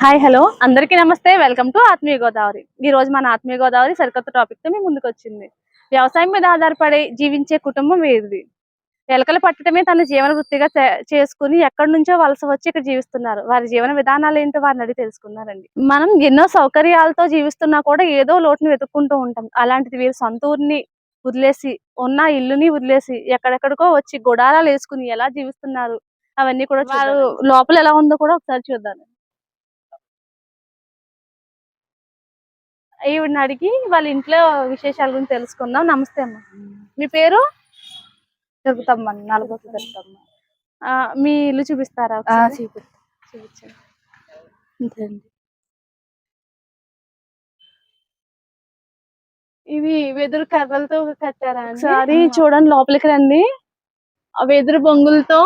Hi hello. అందరికీ నమస్తే. Welcome to ఆత్మీయ గోదావరి. ఈ రోజు మన ఆత్మీయ గోదావరి సరికొత్త టాపిక్తో మీ ముందుకు వచ్చింది వ్యవసాయం మీద ఆధారపడి జీవించే కుటుంబం వీరిది ఎలకలు పట్టడమే తన జీవన వృత్తిగా చేసుకుని ఎక్కడి నుంచో వలస వచ్చి ఇక్కడ జీవిస్తున్నారు. వారి జీవన విధానాలు ఏంటో వారిని అడిగి తెలుసుకున్నారండి మనం ఎన్నో సౌకర్యాలతో జీవిస్తున్నా కూడా ఏదో లోటుని వెతుక్కుంటూ ఉంటాం. అలాంటిది వీరు సొంత ఊరిని వదిలేసి ఉన్న ఇల్లుని వదిలేసి ఎక్కడెక్కడికో వచ్చి గుడారాలు వేసుకుని ఎలా జీవిస్తున్నారు? అవన్నీ కూడా వారు లోపల ఎలా ఉందో కూడా ఒకసారి చూద్దాం ఈవిడని అడిగి వాళ్ళ ఇంట్లో విశేషాల గురించి తెలుసుకుందాం. నమస్తే అమ్మ. మీ పేరు? తిరుగుతామ్మా నలుగురు తిరుగుతామ్మా ఆ, మీ ఇల్లు చూపిస్తారా చూపించండి. ఇవి వెదురు కర్రలతో కట్టారా? ఒకసారి ఆ. చూడండి లోపలికి రండి. ఆ వెదురు బొంగులతో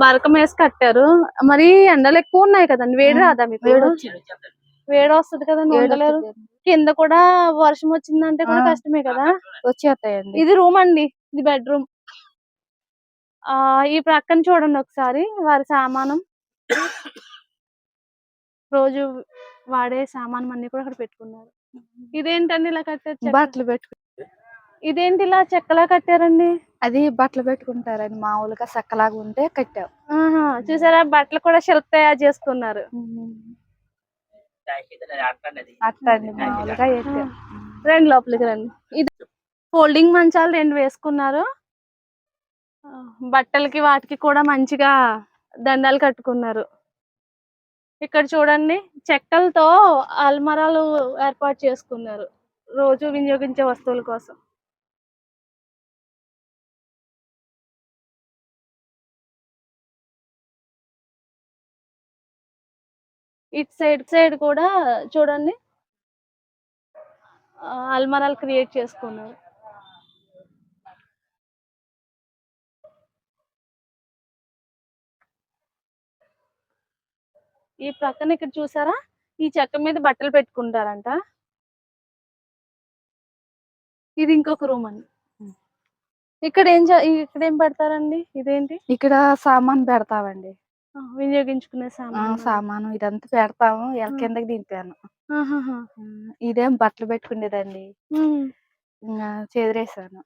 బరకం వేసి కట్టారు. మరి ఎండలు ఎక్కువ ఉన్నాయి కదండి. వేడి రాదా మీకు? వేడి వస్తుంది కదండి ఉండలేరు. కింద కూడా వర్షం వచ్చిందంటే కూడా. కష్టమే కదా? వచ్చేస్తాయండి. ఇది రూమ్ అండి. ఇది బెడ్రూమ్. ఆ ఈ ప్రక్కన చూడండి ఒకసారి వారి సామానం. రోజు వాడే సామానం అన్ని కూడా అక్కడ పెట్టుకున్నారు. ఇదేంటండి ఇలా కట్టారు? బట్టలు పెట్టుకు ఇదేంటి ఇలా చెక్కలా కట్టారండి? అది బట్టలు పెట్టుకుంటారండి. మామూలుగా సక్కలాగా ఉంటే కట్టాం. ఆహా చూసారా? బట్టలు కూడా శిల్ప తయారు చేసుకున్నారు. మామూలుగా రండి లోపలికి రండి. ఇది ఫోల్డింగ్ మంచాలు రెండు వేసుకున్నారు. బట్టలకి వాటికి కూడా మంచిగా దండాలు కట్టుకున్నారు. ఇక్కడ చూడండి చెక్కలతో అల్మరాలు ఏర్పాటు చేసుకున్నారు. రోజు వినియోగించే వస్తువుల కోసం. ఇటు సైడ్ సైడ్ కూడా చూడండి. అల్మరాలు క్రియేట్ చేసుకున్నారు. ఈ ప్రక్కన ఇక్కడ చూసారా? ఈ చెక్క మీద బట్టలు పెట్టుకుంటారంట. ఇది ఇంకొక రూమ్ అండి. ఇక్కడ ఏం ఇక్కడ ఏం పెడతారండి? ఇదేంటి? ఇక్కడ సామాన్ పెడతామండి. వినియోగించుకునే సామాన్. సామాను ఇదంతా పెడతాము ఎల కిందకి దింపాను. ఆహాహా. ఇదేం బట్టలు పెట్టుకునేదండి ఉమ్. ఇంకా చెదిరేసాను.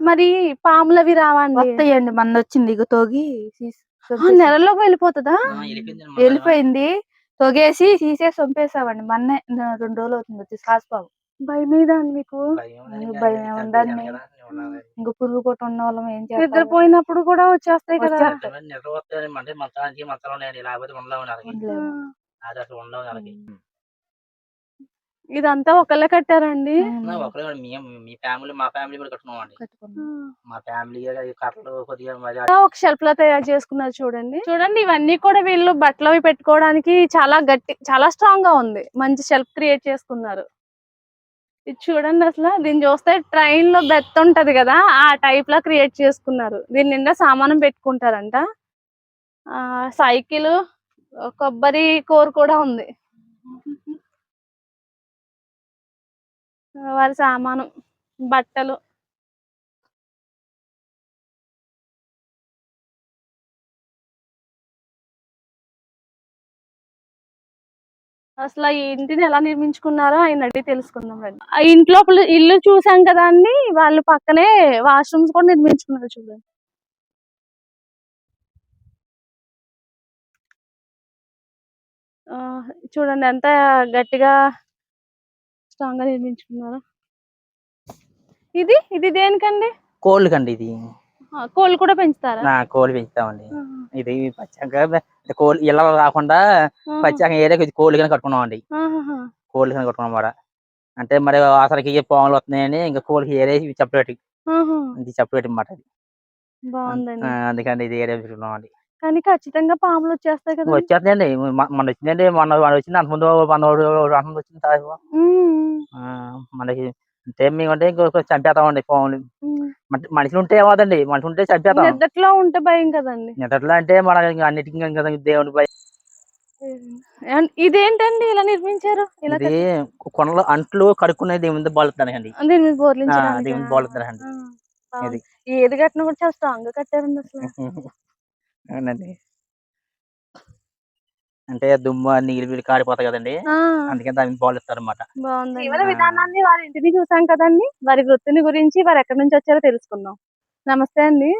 మరి పాములు అవి రావండి? వస్తాయండి మన వచ్చింది ఇగ తోగి తీసి- ఆ, చంపేసి- నెలలోకి వెళ్ళిపోతుందా? వెళ్ళిపోయింది తొగేసి తీసేసి చంపేసామండి మొన్నే రెండు రోజులు అవుతుంది వచ్చి సాస్బాబు భయం మీద అండి మీకు భయం ఉందండి. ఇంక పురుగు కొట్టు ఉన్న వాళ్ళం ఏం చేస్తాం నిద్రపోయినప్పుడు కూడా వచ్చేస్తాయి కదా. అంటే లేకపోతే నెలకి. అది అసలు ఉండవు నెలకి. ఇదంతా ఒకళ్ళే కట్టారండి? ఉమ్. ఒకరే మేము మీ ఫ్యామిలీ మా ఫ్యామిలీ కూడా. మా ఫ్యామిలీ కట్టలు కొద్దిగా ఒక షెల్ఫ్లో తయారు చేసుకున్నారు చూడండి. చూడండి. ఇవన్నీ కూడా వీళ్ళు బట్టలు అవి పెట్టుకోవడానికి చాలా గట్టి చాలా స్ట్రాంగ్గా ఉంది. మంచి షెల్ఫ్ క్రియేట్ చేసుకున్నారు. ఇది చూడండి అసలు దీన్ని చూస్తే ట్రైన్లో బెత్త ఉంటది కదా ఆ టైప్ లా క్రియేట్ చేసుకున్నారు. దీని నిండా సామానం పెట్టుకుంటారంట. ఆ సైకిల్ కొబ్బరి కోర్ కూడా ఉంది. వారి సామానం బట్టలు. అసలు ఈ ఇంటిని ఎలా నిర్మించుకున్నారో ఆయన అడిగి తెలుసుకుందాం రండి. ఆ ఇంట్లో ఇల్లు చూసాం కదా అండి వాళ్ళు పక్కనే వాష్రూమ్స్ కూడా నిర్మించుకున్నారు చూడండి. ఆ, చూడండి ఎంత గట్టిగా స్ట్రాంగ్గా నిర్మించుకున్నారు. ఇది? ఇది దేనికండి? కోల్డ్ కండి ఇది. కోళ్ళు కూడా పెంచుతారా? కోళ్ళు పెంచుతామండి. ఇది పచ్చగా కోళ్ళు ఇళ్ళ కాకుండా పచ్చగా ఏరియా కోళ్ళు కానీ కట్టుకున్నాం అండి. కోళ్ళు కానీ కట్టుకున్నాం మాట అంటే మరి అసలుకి పాములు వస్తున్నాయని ఇంకా కోళ్ళకి ఏరియా ఆహా. ఇది ఇది బాగుందండి. ఆ, అందుకని ఇది ఏరియా పెట్టుకున్నాం అండి కానీ ఖచ్చితంగా పాములు వచ్చేస్తాయి కదా వచ్చేస్తుందండి మొ- మొన్న వచ్చిందండి మొన్న మొన్న వచ్చింది అంత ముందు మొన్న అంత వచ్చింది మనకి అంటే మేము అంటే ఇంకొక చంపేస్తామండి పాములు మన- మనుషులు ఉంటే ఏమవుతండి మనుషులు ఉంటే చంపేస్తాం ఉంటే భయం కదండి. నిద్రలో అంటే మన అన్నిటికీ దేవుడి పై ఏం- ఇదేంటండి ఇలా నిర్మించారు? ఇలా ఇది కొండలో అంట్లు కడుక్కునే దేవుని బాలుతానండి కట్- దీని మీద? దేవుని బాగుంది. ఇది. ఏది కట్టినా కూడా చాలా స్ట్రాంగ్గా కట్టారండి అసలు. అవునండి. అంటే దుమ్ము నీళ్ళు వీళ్ళు కారిపోతాయి కదండి. అందుకని దానికి బాల్ ఇస్తారు అనమాట. జీవన విధానాన్ని వారి ఇంటిని చూసాం కదండి. వారి వృత్తిని గురించి వారు ఎక్కడి నుంచి వచ్చారో తెలుసుకుందాం. నమస్తే అండి.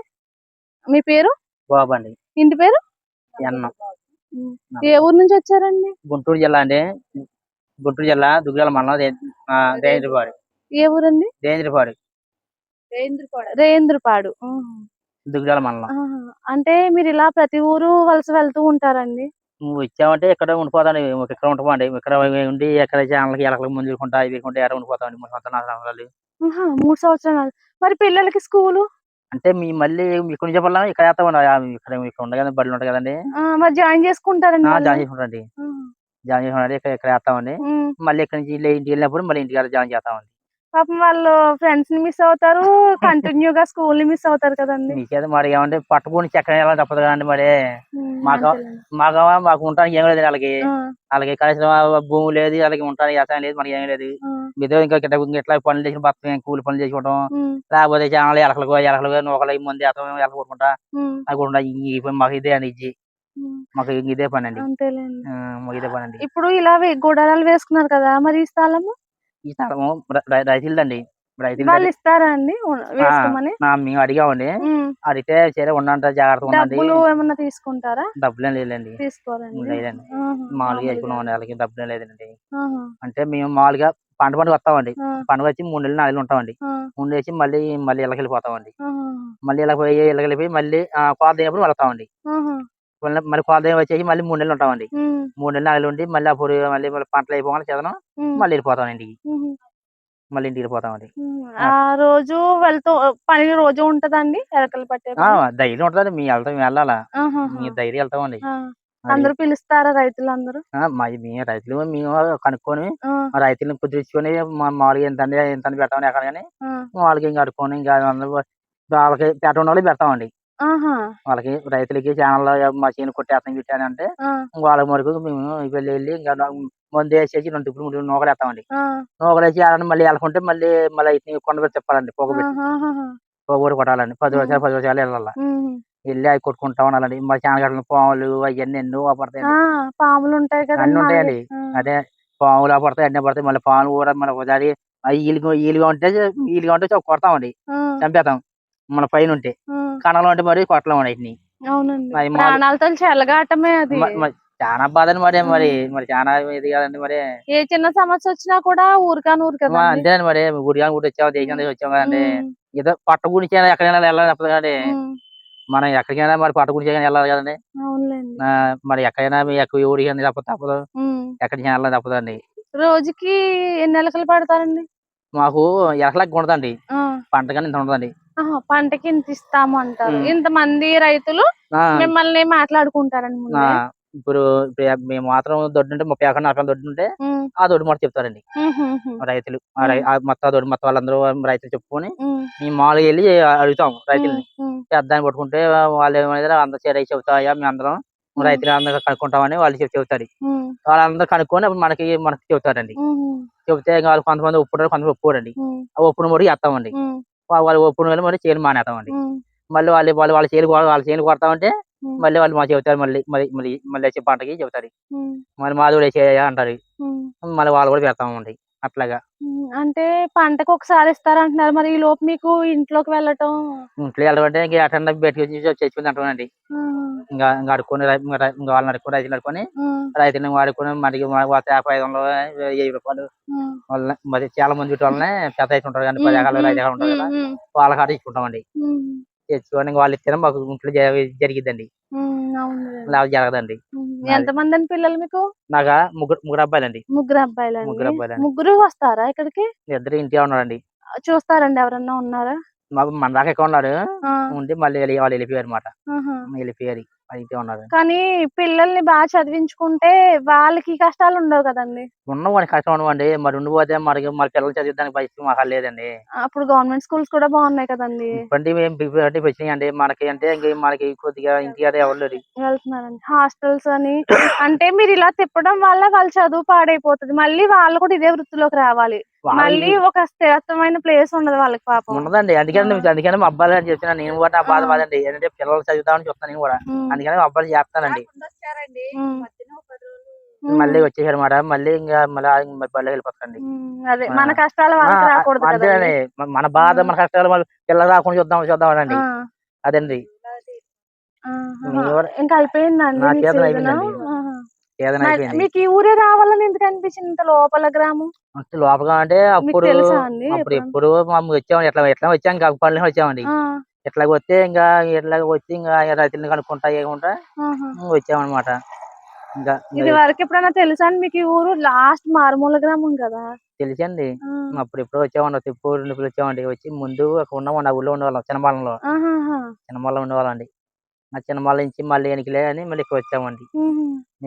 మీ పేరు? బాబు అండి. ఇంటి పేరు? ఎన్న ఏ ఊరు నుంచి వచ్చారండి? గుంటూరు జిల్లా అండి. గుంటూరు జిల్లా దుగ్గిరాల మండలం దేంద్రపాడు ఏ ఊరండి? దేంద్రపాడు రేంద్రపాడు. ఆహా. దుగ్గిరాల మండలం. అంటే మీరు ఇలా ప్రతి ఊరు వలస వెళ్తూ ఉంటారండి. నువ్వు వచ్చావంటే ఇక్కడ ఉండిపోతాండి ఇక్కడ ఉండిపోండి ఇక్కడ ఉండి ఎక్కడ ఛానల్కి ఎలకలకు ముందు చూసుకుంటా ఇవి చూసుకుంటా ఎక్కడ ఉండిపోతామండి మూడు సంవత్సరాలు మూడు సంవత్సరాలు. మరి పిల్లలకి స్కూలు? అంటే మీ మళ్ళీ ఇక్కడ నుంచి చెప్పాలా ఇక్కడ ఇక్కడ ఇక్కడ ఉండదు కదండి బడులు ఉంటాయి కదండి. మరి జాయిన్ చేసుకుంటారండి? జాయిన్ చేసుకుంటాండి ఆహా. జాయిన్ చేసుకుంటే ఇక్కడ ఇక్కడ వేస్తామండి. మళ్ళీ ఇక్కడ నుంచి ఇంటికి వెళ్ళినప్పుడు మళ్ళీ ఇంటికి జాయిన్ చేస్తామండి పాపం వాళ్ళు ఫ్రెండ్స్ని మిస్ అవుతారు కంటిన్యూగా స్కూల్ని మిస్ అవుతారు కదండి. మీకేదో మరి ఏమంటే పట్టుకొని చక్కగా ఎలా తప్పదు కదండి మరి. మాకు. మాకు మాకు ఉంటానికి ఏం లేదు వాళ్ళకి. వాళ్ళకి కనీసం భూమి లేదు వాళ్ళకి ఉంటానికి వ్యవసాయం లేదు మనకి ఏం లేదు. మీతో ఇంకా ఇట్లా ఇట్లా పనులు చేసి బతకం కూలి పనులు చేసుకోవడం లేకపోతే ఛానల్ ఎలకలు ఎలకలు నూకలు ముందు వేస్తాం ఎలక కొట్టుకుంటా. అది కూడా మాకు ఇదే అండి ఇచ్చి మాకు ఇదే పని అండి ఇదే పని అండి ఇప్పుడు ఇలా గుడారాలు వేసుకున్నారు కదా మరి ఈ స్థలము ఈ స్థలము రైతులదండి. రైతులు వాళ్ళు ఇస్తారా అండి? వేసుకోమని మేము అడిగామండి. అడిగితే సరే ఉండండి జాగ్రత్తగా ఉండండి. డబ్బులు ఏమన్నా తీసుకుంటారా? డబ్బులేం లేదండి తీసుకోరండి. లేదండి. మామూలుగా. వేసుకున్నామండి వాళ్ళకి డబ్బులేం లేదండి. అంటే మేము మామూలుగా పంట పండుగ వస్తామండి. పండుగ వచ్చి మూడు నెలలు నాలుగు ఉంటామండి. మూడు వేసి మళ్ళీ మళ్ళీ ఇళ్ళకి వెళ్ళిపోతామండి. మళ్ళీ ఇలా పోయి ఇళ్ళకి వెళ్ళిపోయి మళ్ళీ కోత అయినప్పుడు వెళ్తామండి మళ్ళీ అయిన వచ్చేసి మళ్ళీ మూడు నెలలు ఉంటామండి. మూడు నెలలు నాలుగు ఉండి మళ్ళీ అప్పుడు మళ్ళీ మళ్ళీ పంటలు అయిపోగానే చదనం మళ్ళీ వెళ్ళిపోతాం ఇంటికి. మళ్ళీ ఇంటికి వెళ్ళిపోతామండి. రోజు వెళ్తూ పని రోజు ఉంటదండి ఎరకలు పట్టే ఉంటుందండి. మీ వెళ్తాం మేము వెళ్ళాలా. మీ ధైర్యం వెళ్తామండి. అందరూ పిలుస్తారా రైతులందరూ? ఆ, మా మీ రైతులు మేము కనుక్కొని రైతులను కుదిరించుకొని మా మామూలుగా ఎంత ఎంత పెడతామని ఎక్కడ కానీ వాళ్ళకి ఇంకా అడుక్కొని ఇంకా అందరూ వాళ్ళకి పెట్ట ఉన్న వాళ్ళకి పెడతామండి. వాళ్ళకి రైతులకి ఛానల్లో మా చేను కొట్టేస్తాం గిట్టాను అంటే ఆ, వాళ్ళకి మరకు మేము వెళ్ళి వెళ్ళి ఇంకా మందు వేసేసి రెండు ఇప్పుడు మూడు నూకలు వేస్తామండి. ఆ, నూకలు వేసి ఆడని మళ్ళీ వెళ్ళకుంటే మళ్ళీ మళ్ళీ ఇట్ని కొండ పెట్టి చెప్పాలండి పొగ పెట్టి. ఆహాహాహా. పొగ కూడా కొట్టాలండి. పది. వర్షాలు పది వర్షాలు వెళ్ళాలి. వెళ్ళి అవి కొట్టుకుంటా ఉండాలండి. మా చానగడ్డలు పాములు అవన్నీ ఎన్నో పడతాయి పాములు ఉంటాయి కదండి అన్ని. ఉంటాయండి. అదే పాములు పడతాయి అన్నీ పడతాయి. మళ్ళీ పాములు కూడా మన ఒకసారి ఈలుగు ఈలుగా ఉంటే ఈలుగా ఉంటే కొడతామండి. చంపేస్తాం. మన పైన ఉంటే కణాలు ఉంటే మరి కొట్టలేం వాటిని. ప్రాణాలతో చెలగాటమే అది. చాలా బాధని మరి మరి మరి చాలా ఇది కదండి మరి. ఏ చిన్న సమస్య వచ్చినా కూడా ఊరికాని ఊరు మా కదండి. అంతేనండి మరి ఊరిగా ఊరి వచ్చాము దేశం వచ్చాము కదండి. ఏదో పట్ట గురించి ఎక్కడికైనా వెళ్ళాలి తప్పదు కదండి. మనం ఎక్కడికైనా మరి పట్ట గురించి వెళ్ళాలి కదండి. మరి ఎక్కడైనా మీ ఎక్క ఊరికి తప్పదు తప్పదు. ఎక్కడికి వెళ్ళాలి తప్పదండి రోజుకి ఎన్ని ఎలకలు పడతారండి? మాకు ఎలకలకు ఉండదండి. పంట కానీ ఇంత ఉండదండి. పంటకి ఇంత ఇస్తాము అంటారు. ఉమ్. ఇంతమంది రైతులు మిమ్మల్ని మాట్లాడుకుంటారండి ముందే? ఇప్పుడు మేము మాత్రం దొడ్డు ఉంటే ముప్పై నలభై దొడ్డు ఉంటే ఆ దొడ్డు మాట చెప్తారండి. రైతులు మొత్తం దొడ్డు మొత్తం వాళ్ళందరూ రైతులు చెప్పుకొని మేము మామూలుగా వెళ్ళి అడుగుతాం రైతుల్ని. పెద్దాన్ని పట్టుకుంటే వాళ్ళు ఏమైనా అందరూ సరే చెబుతాయా మేము అందరం. రైతులు అందరూ కనుక్కుంటామని వాళ్ళు చెబుతారు. వాళ్ళందరూ కనుక్కొని అప్పుడు మనకి మనకి చెబుతారండి. చెబితే వాళ్ళు కొంతమంది ఒప్పుకుంటారు కొంతమంది ఒప్పుకోరండి. ఆ ఒప్పుడు ఉమ్, వా- వాళ్ళు ఒప్పుడు వాళ్ళు మరి చేయలు మానేస్తామండి మళ్ళీ వాళ్ళు వాళ్ళు వాళ్ళ చేయలు వాళ్ళ చేయలు కొడతామంటే మళ్ళీ వాళ్ళు మా చెబుతారు మళ్ళీ మళ్ళీ మళ్ళీ మళ్ళీ వచ్చే పంటకి చెబుతారు. మళ్ళీ మాది కూడా వేసేయ అంటారు. మళ్ళీ వాళ్ళు కూడా పెడతామండి అట్లాగా. అంటే పంటకు ఒకసారి ఇస్తారంటున్నారు. మరి ఈ లోపు మీకు ఇంట్లోకి వెళ్ళటం? ఇంట్లో వెళ్ళమంటే ఇంకా ఎక్కడ బయటకు వచ్చి అంటామండి ఇంకా ఇంకా అడుక్కొని ఇంకా వాళ్ళని అడుక్కొని రైతులు రైతులను వాడుకొని మనకి యాభై ఐదు వందలు వెయ్యి రూపాయలు మరి చాలా మంది వాళ్ళని పెద్ద రైతు ఉంటారు కానీ పది ఎకరాలు ఐదు ఎకరాలు ఉంటారు కదా. వాళ్ళ కాడ ఇచ్చుకుంటామండి. తెచ్చుకొని వాళ్ళు ఇస్తేనే మాకు ఇంట్లో జరిగిద్దండి. లేకపోతే జరగదండి. ఎంత మంది అండి పిల్లలు మీకు? నాకు ముగ్గురు ముగ్గురు అబ్బాయిలండి. ముగ్గురు అబ్బాయిలు ముగ్గురు అండి అబ్బాయిలండి. ముగ్గురు వస్తారా ఇక్కడికి? ఇద్దరు ఇంటిగా ఉన్నారండి. చూస్తారండి ఎవరన్నా ఉన్నారా? మాకు మన దాకా ఎక్కువ ఉన్నాడు? ఉండి మళ్ళీ వెళ్ళి- వాళ్ళు వెళ్ళిపోయారు అనమాట. వెళ్ళిపోయారు. అది ఇంటే ఉన్నారు. కానీ పిల్లల్ని బాగా చదివించుకుంటే వాళ్ళకి కష్టాలు ఉండవు కదండి. ఉన్నవాడి కష్టం ఉన్నవండి మరి ఉండిపోతే మనకి మరి పిల్లలు చదివించడానికి పరిస్థితి మాకు లేదండి. అప్పుడు గవర్నమెంట్ స్కూల్స్ కూడా బాగున్నాయి కదండి. ఇప్పటి మేము బిగ్ వచ్చినాయండి మనకి అంటే ఇంక మనకి కొద్దిగా ఇంటికాడ ఎవరు లేరు. వెళ్తున్నారండి. హాస్టల్స్ అని. అంటే మీరు ఇలా తిప్పడం వల్ల వాళ్ళ చదువు పాడైపోతుంది. మళ్ళీ వాళ్ళు కూడా ఇదే వృత్తిలోకి రావాలి. మళ్ళీ ఒక స్థిరత్వమైన ప్లేస్ ఉండదు వాళ్ళకి పాపం. ఉన్నదండి అందుకని. అందుకని మా అబ్బాయిలు అని చెప్తున్నా నేను కూడా నా బాధ. బాధండి. ఏంటంటే పిల్లలు చదువుతామని చెప్తాను నేను కూడా. అందుకని మా అబ్బాయిలు చేస్తానండి. మళ్ళీ వచ్చేసారు మాట. మళ్ళీ ఇంకా మళ్ళీ అదే ఆ. మన కష్టాలు రాకూడదు అంతేనండి. మన బాధ మన కష్టాలు మళ్ళీ పిల్లలు రాకుండా చూద్దాం చూద్దాం అండి ఆ, అదండి. ఇంకా అయిపోయిందండి మీకు ఈ ఊరే రావాలని ఎందుకు అనిపించింది ఇంత లోపల గ్రామం? లోపల అంటే అప్పుడు అప్పుడు ఎప్పుడు? వచ్చామండి ఎట్లా ఎట్లా వచ్చాం పనులు వచ్చామండి ఎట్లా వస్తే ఇంకా ఎట్లా వచ్చి ఇంకా రైతులను కనుక్కుంటా ఏముంటా. వచ్చామన్నమాట ఇంకా ఇది వరకు ఎప్పుడైనా తెలుసా మీకు ఈ ఊరు? లాస్ట్ మారుమూల గ్రామం కదా? తెలిసండి. అప్పుడు ఎప్పుడో వచ్చామండి తిప్పు ఇప్పుడు వచ్చామండి వచ్చి ముందు అక్కడ ఉన్నామండి ఆ ఊళ్ళో ఉండేవాళ్ళం చిన్నమాలంలో ఆహాహా. చిన్నమాలలో ఉండేవాళ్ళండి ఆ చిన్నమాల నుంచి మళ్ళీ వెనకలే అని మళ్ళీ ఇక్కడ వచ్చామండి.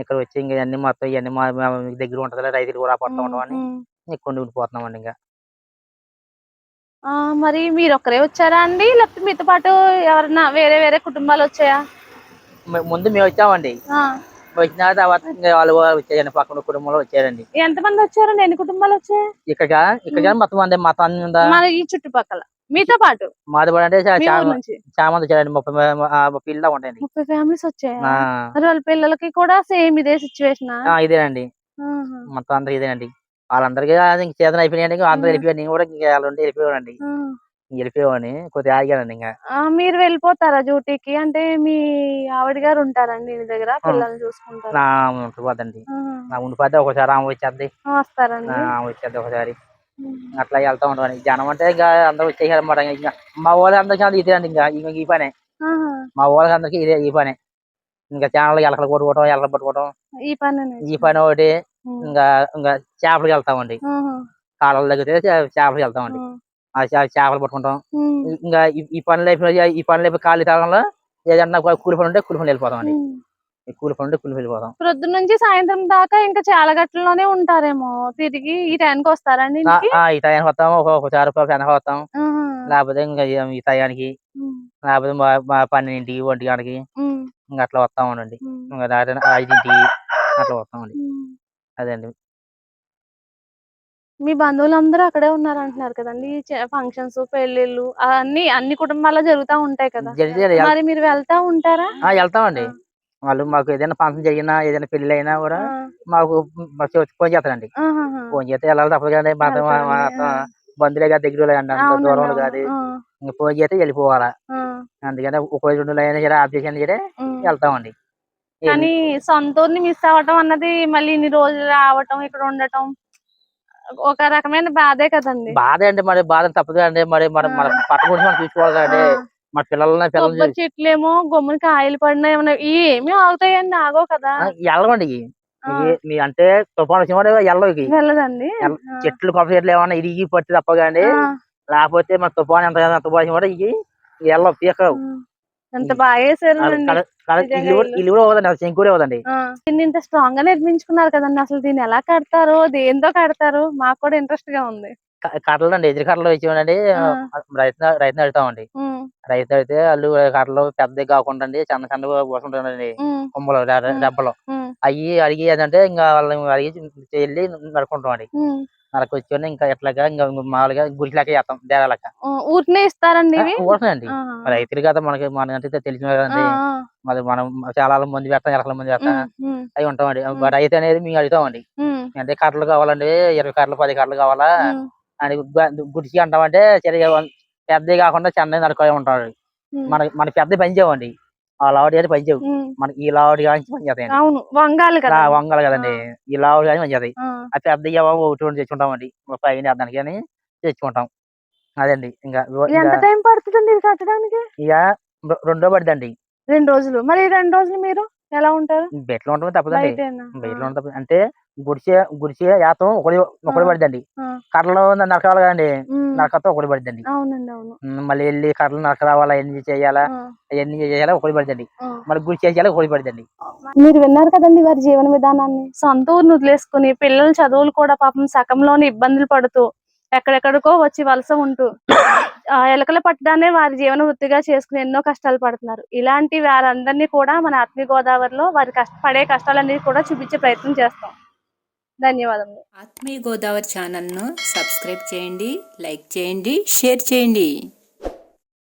ఇక్కడ వచ్చి ఇంకా అన్ని మొత్తం ఇవన్నీ మా దగ్గర ఉంటుంది రైతులు కూడా పడుతూ ఉంటామని ఉమ్. ఇక్కడ ఉండిపోతున్నామండి ఇంకా. ఆ, మరి మీరు ఒక్కరే వచ్చారా అండి? లేకపోతే మీతో పాటు ఎవరన్నా వేరే వేరే కుటుంబాలు వచ్చాయా? ముందు మేము వచ్చామండి. వచ్చిన తర్వాత వాళ్ళు వచ్చాయండి పక్కన కుటుంబంలో వచ్చారండి. ఎంతమంది వచ్చారండి? ఎన్ని కుటుంబాలు వచ్చాయి? ఇక్కడ ఇక్కడ మొత్తం అండి ఉందా మన ఈ చుట్టుపక్కల? మీతో పాటు? మాది కూడా అంటే చాలా మంది వచ్చారండి. ముప్పై మ- ఆ, ముప్పై ఇల్లు దాకా ఉంటాయండి. ముప్పై ఫ్యామిలీస్ వచ్చాయా? వాళ్ళ పిల్లలకి కూడా సేమ్ ఇదే సిచ్యువేషన్ ఇదేనండి. మొత్తం అందరూ ఇదేనండి. వాళ్ళందరికీ చేతన అయిపోయినాయండి ఇంకా అందరూ ఆ. వెళ్ళిపోయారు. నేను కూడా ఇంకా వాళ్ళు వెళ్ళిపోయానండి వెళ్ళిపోయావని కొద్దిగా ఆగానండి ఇంకా. మీరు వెళ్ళిపోతారా డ్యూటీకి? అంటే మీ ఆవిడ గారు ఉంటారండి ఇంటి దగ్గర పిల్లల్ని చూసుకుంటారు. నా ఉండిపోద్దండి నా ఉండిపోతే ఒకసారి ఆమె వచ్చేద్ది వస్తారండి. ఆమె వచ్చేద్ది ఒకసారి. అట్లా వెళ్తా ఉంటాం జనం అంటే ఇంకా అందరూ వచ్చేసారు ఇంకా మా వాళ్ళ అందరికీ ఇదే అండి ఇంకా. ఇంక ఈ పనే. మా వాళ్ళకి అందరికీ ఇదే ఈ పనే. ఇంకా ఛానల్ ఎలకలు కొట్టుకోవటం ఎలకలు పట్టుకోవటం. ఈ పని ఈ పని ఒకటి. ఇంకా ఇంకా చేపలకి వెళ్తామండి కాలువల దగ్గర చేపలకి వెళ్తామండి ఆ చేపలు పట్టుకుంటాం. ఇంకా ఈ- పనులు అయిపోయి ఈ పనులు అయిపోయి ఖాళీ కాలంలో ఏదన్నా కూలి పని ఉంటే కూలి పని వెళ్ళిపోతామండి కూలి ఉంటే కూలి వెళ్ళిపోతాం ప్రొద్దు నుంచి సాయంత్రం దాకా ఇంకా చాలా గట్లలోనే ఉంటారేమో. తిరిగి ఈ టైంకి వస్తారండి ఈ టయానికి వస్తాం. ఒక- ఒక వెనక వస్తాం. లేకపోతే ఇంకా ఈ- టయానికి ఉమ్. లేకపోతే మా పన్నెండింటికి ఒంటి గంటకి. ఇంకా అట్లా వస్తామండి ఉమ్. ఇంకా ఐదింటికి అట్లా వస్తామండి. అదండి మీ బంధువులందరూ అక్కడే ఉన్నారు అంటున్నారు కదండి ఫంక్షన్స్ పెళ్ళిళ్ళు అన్ని అన్ని కుటుంబాల్లో జరుగుతా ఉంటాయి కదా. మరి మీరు వెళ్తా ఉంటారా? వెళ్తామండి. వాళ్ళు మాకు ఏదైనా ఫంక్షన్ జరిగినా ఏదైనా పెళ్ళి అయినా కూడా. మాకు ఫోన్ చేస్తారండి. ఫోన్ చేస్తే వెళ్ళాలి తప్పదు కానీ బంధువులే కదా దగ్గర అండి అంత అవునండి, దూరం అవును. కాదు. ఇంకా ఫోన్ చేస్తే వెళ్ళిపోవాలా. అందుకని ఒక రెండు అయినా సరే ఆఫ్ చేసి సరే. వెళ్తామండి. కానీ సొంత ఊరిని మిస్ అవ్వటం అన్నది మళ్ళీ ఇన్ని రోజులు రావటం ఇక్కడ ఉండటం ఒక రకమైన బాధే కదండి. బాధ అండి మరి బాధ తప్పదు అండి మరి మన మన గురించి మనం చూసుకోవాలి కదండి. మన పిల్లలని పిల్లలు కొబ్బరి చెట్లేమో గమ్మున కాయలు పడినా ఏమన్నా ఏమి ఆగుతాయండి ఆగో కదా వెళ్ళవండి ఇవి. ఆ. ఇవి- మీ అంటే తుఫాను వచ్చిన వెళ్ళవు ఇవి. వెళ్ళదండి ఎల్ల-. చెట్లు కొబ్బరి చెట్లు ఏమన్నా ఇరిగి పట్టి తప్పగాండి ఆ. లేకపోతే మన తుఫాను ఎంత ఎంత తుఫాను కూడా ఇవి వెళ్ళవు పీకవు ఉమ్. ఎంత బాగా నిజంగా ఇల్లు కూడా- ఇల్లు. ఇల్లు కూడా దీన్ని ఇంత స్ట్రాంగ్గా నిర్మించుకున్నారు కదండి అసలు దీన్ని ఎలా కడతారు దేంతో కడతారు మాకు కూడా ఇంట్రెస్ట్గా ఉంది క- కట్టలు అండి ఎదురు కట్టలు వచ్చేవాడండి ఆ. రైతు రైతుని అడుగుతామండి. రైతు అడిగితే వాళ్ళు కట్టలు పెద్దవి కాకుండా అండి చిన్న చిన్న పోసుకుంటారండి కొమ్మలు ఉమ్, అవి అడిగి ఏంటంటే ఇంకా వాళ్ళని అడిగి వెళ్ళి నడుకుంటాం అండి ఉమ్. నరకొచ్చుకొని ఇంకా ఎట్లాగా ఇంకా మామూలుగా లెక్క చేస్తాం ఉమ్, ఊరినే ఇస్తారండి ఆహా. రైతులు కదా మనకి మన అంటే తెలిసిన కదండి. మరి మనం చాలా మంది పెడతాం ఎలకల మంది పెడతాం. అవి ఉంటామండి. రైతు అనేది మేము అడుగుతామండి. అంటే కట్టలు కావాలండి ఇరవై కట్టలు పది కట్టలు కావాలా? అని గుడిసి అంటామంటే సరే పెద్దవి కాకుండా చిన్నవి నడుకొని ఉంటాడు. మన మన పెద్ద పని చేయమండి ఆ లావడి అయితే పని చేయవు. ఉమ్. మనకి ఈ లావడి కానీ పని చేస్తాయండి. అవును వంగాలి కదా. ఆ, వంగలు కదండి. ఈ లావడి కానీ పని చేస్తాయి. ఆ, పెద్ద ఒకటి రెండు తెచ్చుకుంటామండి. ఒక పైన వేద్దానికి అని తెచ్చుకుంటాం. అదండి. ఇంకా ఇంకా ఎంత టైం పడుతుందండి కట్టడానికి? ఇక రెండో పడిదండి. రెండు రోజులు. మరి రెండు రోజులు మీరు? ఎలా ఉంటారు బెట్లో ఉండటం తప్పదండి. బయటలో ఉండటం. అంటే గుడిసే గుడిసే యాతం ఒకటి ఒకటి. పడిద్దండి. కర్రలో నరకాలి కదండి. నరకతో ఒకటి పడిద్దండి. అవునండి అవును. ఉమ్, మళ్ళీ వెళ్ళి కర్రలు నరక రావాలా ఎన్ని చేయాలా అవన్నీ చేయాలా ఒకటి పడిద్దండి. మళ్ళీ గుడి చేయాలి ఒకటి పడిద్దండి. మీరు విన్నారు కదండి వారి జీవన విధానాన్ని? సొంత ఊరిని వదిలేసుకుని పిల్లల చదువులు కూడా పాపం సకంలోని ఇబ్బందులు పడుతూ ఎక్కడెక్కడికో వచ్చి వలస ఉంటూ ఆ ఎలకల పట్టడాన్ని వారి జీవన వృత్తిగా చేసుకుని ఎన్నో కష్టాలు పడుతున్నారు. ఇలాంటి వారందరినీ కూడా మన ఆత్మీయ గోదావరిలో వారి కష్ట పడే కష్టాలన్నీ కూడా చూపించే ప్రయత్నం చేస్తాం. ధన్యవాదములు. ఆత్మీయ గోదావరి ఛానల్ను సబ్స్క్రైబ్ చేయండి లైక్ చేయండి షేర్ చేయండి.